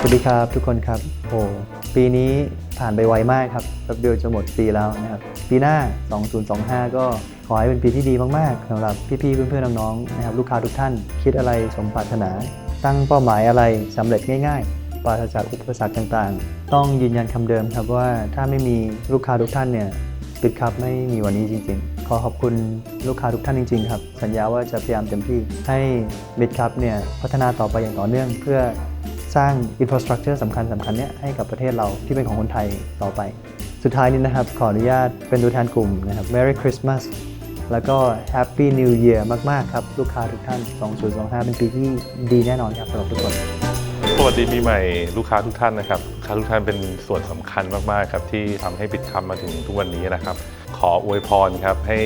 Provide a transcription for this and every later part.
สวัสดีครับทุกคนครับโอ้ปีนี้ผ่านไปไวมากครับแป๊บเดียวจะหมดปีแล้วนะครับ ปีหน้า 2025 ก็ขอให้เป็นปีที่ดีมากๆสำหรับพี่ๆเพื่อนๆน้องๆนะครับลูกค้าทุกท่าน คิดอะไรสมปรารถนา ตั้งเป้าหมายอะไรสำเร็จง่าย ๆปราศจากอุปสรรคต่างๆ ต้องยืนยันคำเดิมครับว่าถ้าไม่มีลูกค้าทุกท่านเนี่ยปิดครับไม่มีวันนี้จริงๆ ขอขอบคุณลูกค้าทุกท่านจริงๆครับ สัญญาว่าจะพยายามเต็มที่ให้บิดครับเนี่ยพัฒนาต่อไปอย่างต่อเนื่อง เพื่อ สร้างอินฟราสตรักเจอร์สำคัญสำคัญเนี่ยให้กับประเทศเราที่เป็นของคนไทยต่อไป สุดท้ายนี้นะครับ ขออนุญาตเป็นตัวแทนกลุ่มนะครับ Merry Christmas แล้วก็ Happy New Year มาก ๆ ครับ ลูกค้าทุกท่าน 2025 เป็นปีที่ดีแน่นอนครับสำหรับทุกคน สวัสดีปีใหม่ลูกค้าทุกท่านนะครับลูกค้าทุกท่านเป็นส่วนสำคัญมาก ๆ ครับ ที่ทำให้ปิดคำมาถึงทุกวันนี้นะครับ ขออวยพรครับให้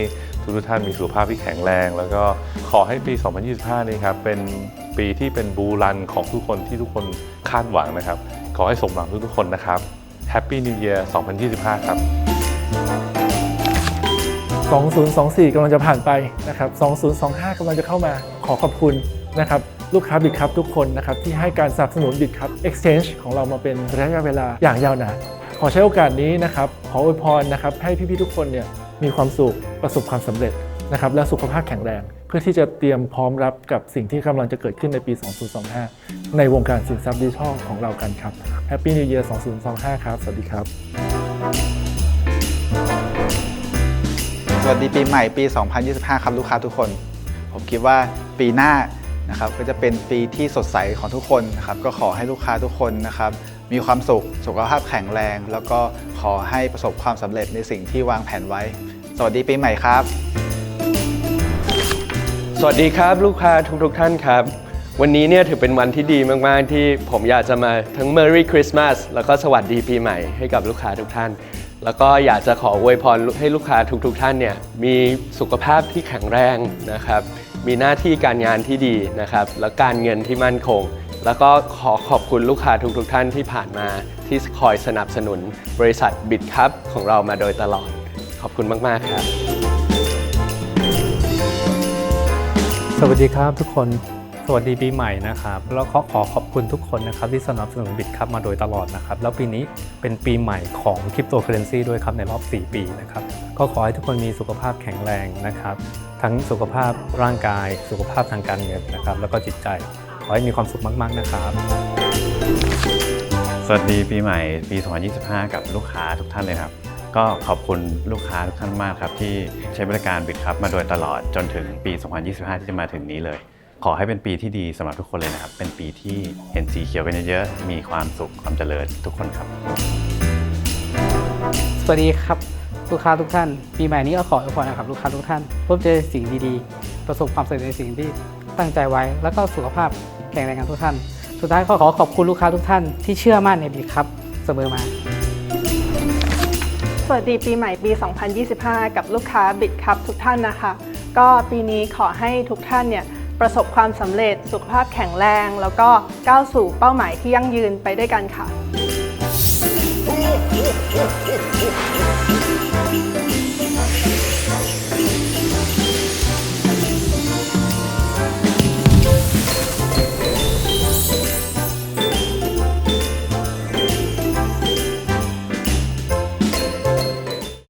ทุกท่านมีสุขภาพที่แข็งแรง แล้วก็ขอให้ปี 2025 นี้ครับเป็นปีที่เป็นบูรันของทุกคนที่ทุกคนคาดหวังนะครับ ขอให้สมหวังทุกๆคนนะครับ Happy New Year 2025 ครับ 2024กำลังจะผ่านไปนะครับ 2025กำลังจะเข้ามาขอขอบคุณนะครับลูกค้าบิตครับทุกคนนะครับที่ให้การสนับสนุนบิตครับ Exchange ของเรามาเป็นระยะเวลาอย่างยาวนานขอใช้โอกาสนี้นะครับขออวยพรนะครับให้พี่ๆทุกคนเนี่ย มีความสุขประสบความสำเร็จนะครับและสุขภาพแข็งแรง เพื่อที่จะเตรียมพร้อมรับกับสิ่งที่กำลังจะเกิดขึ้นในปี 2025 ในวงการสินทรัพย์ดิจิทัลของเรากันครับ Happy New Year 2025 ครับ สวัสดีครับ สวัสดีปีใหม่ปี 2025 ครับลูกค้าทุกคน ผมคิดว่าปีหน้านะครับก็จะเป็นปีที่สดใสของทุกคนนะครับก็ขอให้ลูกค้าทุกคนนะครับมีความสุขสุขภาพแข็งแรง แล้วก็ขอให้ประสบความสำเร็จในสิ่งที่วางแผนไว้ สวัสดีปีใหม่ครับ สวัสดีครับลูกค้าทุกๆท่านครับ วันนี้เนี่ยถือเป็นวันที่ดีมากๆ ที่ผมอยากจะมาทั้ง Merry Christmas แล้วก็สวัสดีปีใหม่ให้กับลูกค้าทุกท่าน แล้วก็อยากจะขออวยพรให้ลูกค้าทุกๆท่านเนี่ยมีสุขภาพที่แข็งแรงนะครับ มีหน้าที่การงานที่ดีนะครับ และการเงินที่มั่นคง แล้วก็ขอขอบคุณลูกค้าทุกๆท่านที่ผ่านมาที่คอยสนับสนุนบริษัทบิ t ครับของเรามาโดยตลอด ขอบคุณมาก ๆ ครับ สวัสดีครับทุกคน สวัสดีปีใหม่นะครับ แล้วก็ขอขอบคุณทุกคนนะครับที่สนับสนุนบิตครับมาโดยตลอดนะครับ แล้วปีนี้เป็นปีใหม่ของคริปโตเคอเรนซีด้วยครับในรอบ 4 ปีนะครับ ก็ขอให้ทุกคนมีสุขภาพแข็งแรงนะครับ ทั้งสุขภาพร่างกาย สุขภาพทางการเงินนะครับ แล้วก็จิตใจ ขอให้มีความสุขมากๆนะครับสวัสดีปีใหม่ปี 2025 กับลูกค้าทุกท่านเลยครับ ก็ขอบคุณลูกค้าทุกท่านมากครับ ที่ใช้บริการบิตครับมาโดยตลอดจนถึงปี 2025 ที่จะมาถึงนี้เลย ขอให้เป็นปีที่ดีสำหรับทุกคนเลยนะครับ เป็นปีที่เห็นสีเขียวกันเยอะๆมีความสุขความเจริญทุกคนครับ สวัสดีครับลูกค้าทุกท่าน ปีใหม่นี้ก็ขออวยพรนะครับลูกค้าทุกท่าน พบเจอสิ่งดีๆ ประสบความสำเร็จในสิ่งที่ตั้งใจไว้ แล้วก็สุขภาพแข็งแรงกันทุกท่าน สุดท้ายก็ขอขอบคุณลูกค้าทุกท่านที่เชื่อมั่นในบิครับเสมอมา วัสดีปีใหม่ปี 2025 กับลูกค้าบิ t ครับทุกท่านนะคะ ก็ปีนี้ขอให้ทุกท่านเนี่ยประสบความสำเร็จสุขภาพแข็งแรง แล้วก็ก้าวสู่เป้าหมายที่ยั่งยืนไปด้วยกันค่ะ